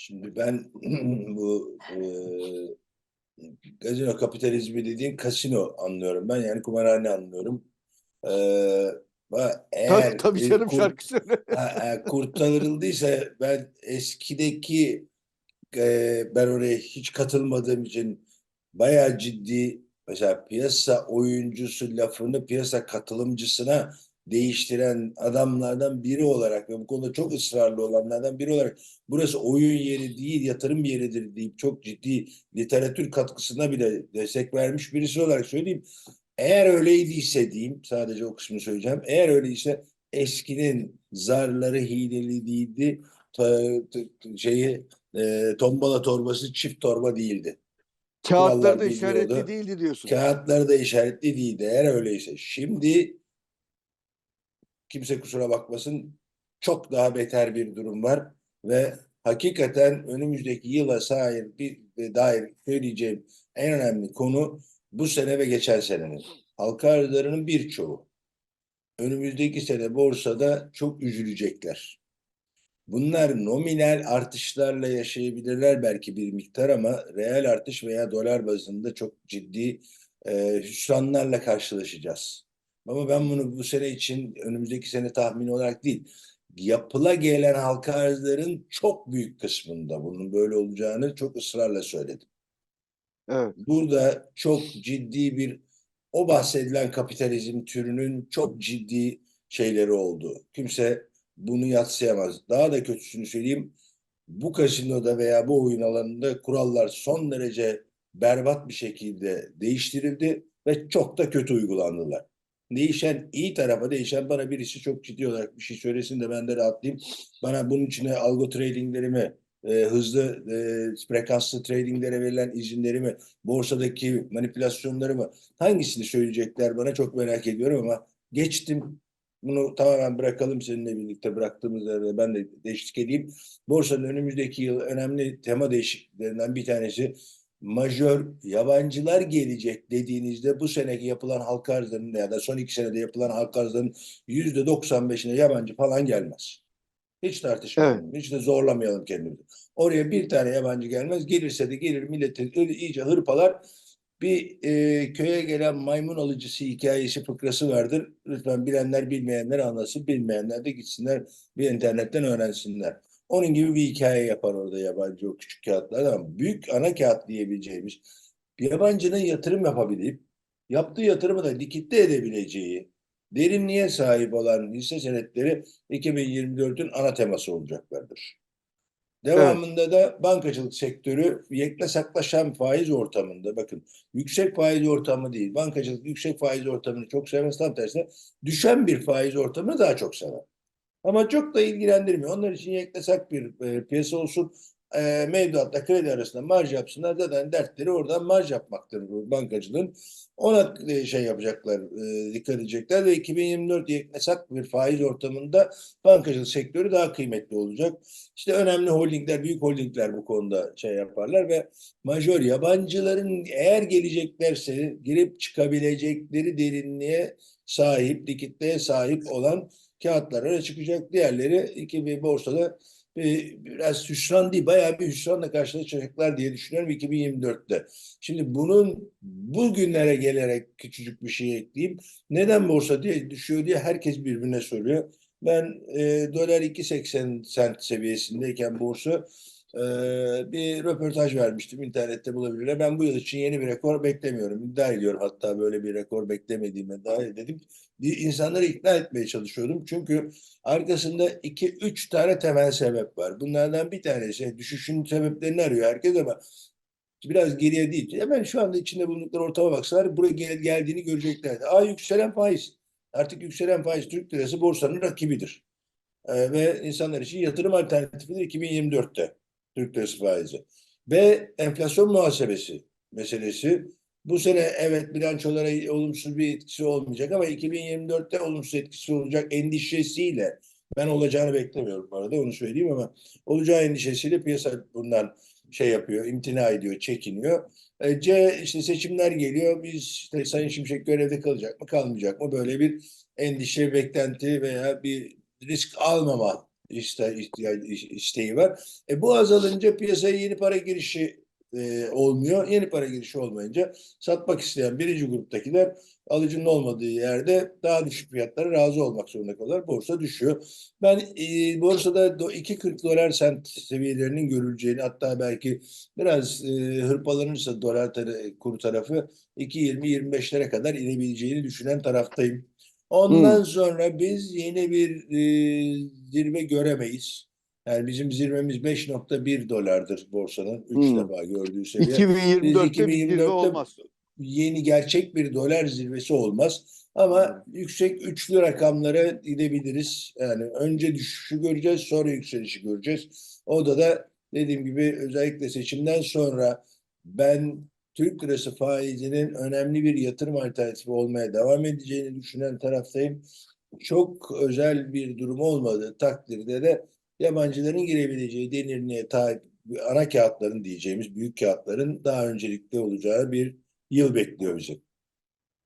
Şimdi ben bu e, gazino kapitalizmi dediğin kasino anlıyorum ben yani kumarhane anlıyorum. E, eğer Tabii, canım kur- şarkı söyle. e, kurtarıldıysa ben eskideki e, ben oraya hiç katılmadığım için bayağı ciddi mesela piyasa oyuncusu lafını piyasa katılımcısına değiştiren adamlardan biri olarak ve bu konuda çok ısrarlı olanlardan biri olarak burası oyun yeri değil yatırım yeridir deyip çok ciddi literatür katkısına bile destek vermiş birisi olarak söyleyeyim. Eğer öyleyse diyeyim sadece o kısmını söyleyeceğim. Eğer öyleyse eskinin zarları hileli değildi. Şeyi e, tombala torbası çift torba değildi. Kağıtları da Kurallar işaretli değildi diyorsun. Kağıtları da işaretli değildi. Eğer öyleyse şimdi kimse kusura bakmasın çok daha beter bir durum var ve hakikaten önümüzdeki yıla sahip bir dair söyleyeceğim en önemli konu bu sene ve geçen senenin halka arzlarının birçoğu önümüzdeki sene borsada çok üzülecekler. Bunlar nominal artışlarla yaşayabilirler belki bir miktar ama reel artış veya dolar bazında çok ciddi e, hüsranlarla karşılaşacağız. Ama ben bunu bu sene için önümüzdeki sene tahmin olarak değil, yapıla gelen halka arzların çok büyük kısmında bunun böyle olacağını çok ısrarla söyledim. Evet. Burada çok ciddi bir o bahsedilen kapitalizm türünün çok ciddi şeyleri oldu. Kimse bunu yatsıyamaz. Daha da kötüsünü söyleyeyim. Bu kasinoda veya bu oyun alanında kurallar son derece berbat bir şekilde değiştirildi ve çok da kötü uygulandılar. Değişen iyi tarafa değişen bana birisi çok ciddi olarak bir şey söylesin de ben de rahatlayayım. Bana bunun içine algo tradinglerimi, e, hızlı e, frekanslı tradinglere verilen izinlerimi, borsadaki manipülasyonlarımı hangisini söyleyecekler bana çok merak ediyorum ama geçtim. Bunu tamamen bırakalım seninle birlikte bıraktığımız yerde ben de değişik edeyim. Borsanın önümüzdeki yıl önemli tema değişikliklerinden bir tanesi majör yabancılar gelecek dediğinizde bu seneki yapılan halka arzlarının ya da son iki senede yapılan halka arzlarının yüzde 95'ine yabancı falan gelmez. Hiç tartışmayalım. Hiç de zorlamayalım kendimizi. Oraya bir tane yabancı gelmez. Gelirse de gelir milleti iyice hırpalar. Bir e, köye gelen maymun alıcısı hikayesi fıkrası vardır. Lütfen bilenler bilmeyenler anlasın. Bilmeyenler de gitsinler bir internetten öğrensinler. Onun gibi bir hikaye yapar orada yabancı o küçük kağıtlar ama büyük ana kağıt diyebileceğimiz yabancının yatırım yapabilip yaptığı yatırımı da likitte edebileceği derinliğe sahip olan hisse senetleri 2024'ün ana teması olacaklardır. Devamında da bankacılık sektörü yekle saklaşan faiz ortamında bakın yüksek faiz ortamı değil bankacılık yüksek faiz ortamını çok sevmez tam tersine düşen bir faiz ortamını daha çok sever. Ama çok da ilgilendirmiyor. Onlar için yeklesak bir e, piyasa olsun. E, mevduatla kredi arasında marj yapsınlar. Zaten dertleri oradan marj yapmaktır bu bankacılığın. Ona e, şey yapacaklar, e, dikkat edecekler ve 2024 yeklesak bir faiz ortamında bankacılık sektörü daha kıymetli olacak. İşte önemli holdingler, büyük holdingler bu konuda şey yaparlar ve majör yabancıların eğer geleceklerse girip çıkabilecekleri derinliğe sahip, likitliğe sahip olan kağıtlar öne çıkacak. Diğerleri 2000 borsada e, biraz hüsran değil, bayağı bir hüsranla karşılaşacaklar diye düşünüyorum 2024'te. Şimdi bunun bugünlere gelerek küçücük bir şey ekleyeyim. Neden borsa diye düşüyor diye herkes birbirine soruyor. Ben e, dolar 2.80 sent seviyesindeyken borsa e, bir röportaj vermiştim internette bulabilirler. Ben bu yıl için yeni bir rekor beklemiyorum. İddia ediyorum hatta böyle bir rekor beklemediğime dair dedim. Bir insanları ikna etmeye çalışıyordum. Çünkü arkasında iki üç tane temel sebep var. Bunlardan bir tanesi düşüşün sebeplerini arıyor herkes ama biraz geriye değil. Hemen şu anda içinde bulundukları ortama baksalar buraya gel- geldiğini göreceklerdi. A yükselen faiz. Artık yükselen faiz Türk lirası borsanın rakibidir. Ee, ve insanlar için yatırım alternatifidir 2024'te Türk lirası faizi. B enflasyon muhasebesi meselesi. Bu sene evet bilançolara olumsuz bir etkisi olmayacak ama 2024'te olumsuz etkisi olacak endişesiyle ben olacağını beklemiyorum bu arada onu söyleyeyim ama olacağı endişesiyle piyasa bundan şey yapıyor, imtina ediyor, çekiniyor. E, C işte seçimler geliyor. Biz işte Sayın Şimşek görevde kalacak mı, kalmayacak mı? Böyle bir endişe, beklenti veya bir risk almama iste, isteği var. E, bu azalınca piyasaya yeni para girişi e, olmuyor. Yeni para girişi olmayınca satmak isteyen birinci gruptakiler alıcının olmadığı yerde daha düşük fiyatlara razı olmak zorunda kalıyorlar. Borsa düşüyor. Ben e, borsada do- 2.40 dolar sent seviyelerinin görüleceğini hatta belki biraz e, hırpalanırsa dolar tar- kuru tarafı 2.20-25'lere kadar inebileceğini düşünen taraftayım. Ondan sonra biz yeni bir e, zirve göremeyiz. Yani bizim zirvemiz 5.1 dolardır borsanın 3 Hmm. defa gördüğü seviye. 2024'te bir 2024'te zirve olmaz. yeni gerçek bir dolar zirvesi olmaz. Ama yüksek üçlü rakamlara gidebiliriz. Yani önce düşüşü göreceğiz, sonra yükselişi göreceğiz. O da da dediğim gibi özellikle seçimden sonra ben Türk lirası faizinin önemli bir yatırım alternatifi olmaya devam edeceğini düşünen taraftayım. Çok özel bir durum olmadığı takdirde de yabancıların girebileceği denirliğe tabi ana kağıtların diyeceğimiz büyük kağıtların daha öncelikli olacağı bir yıl bekliyor bizi.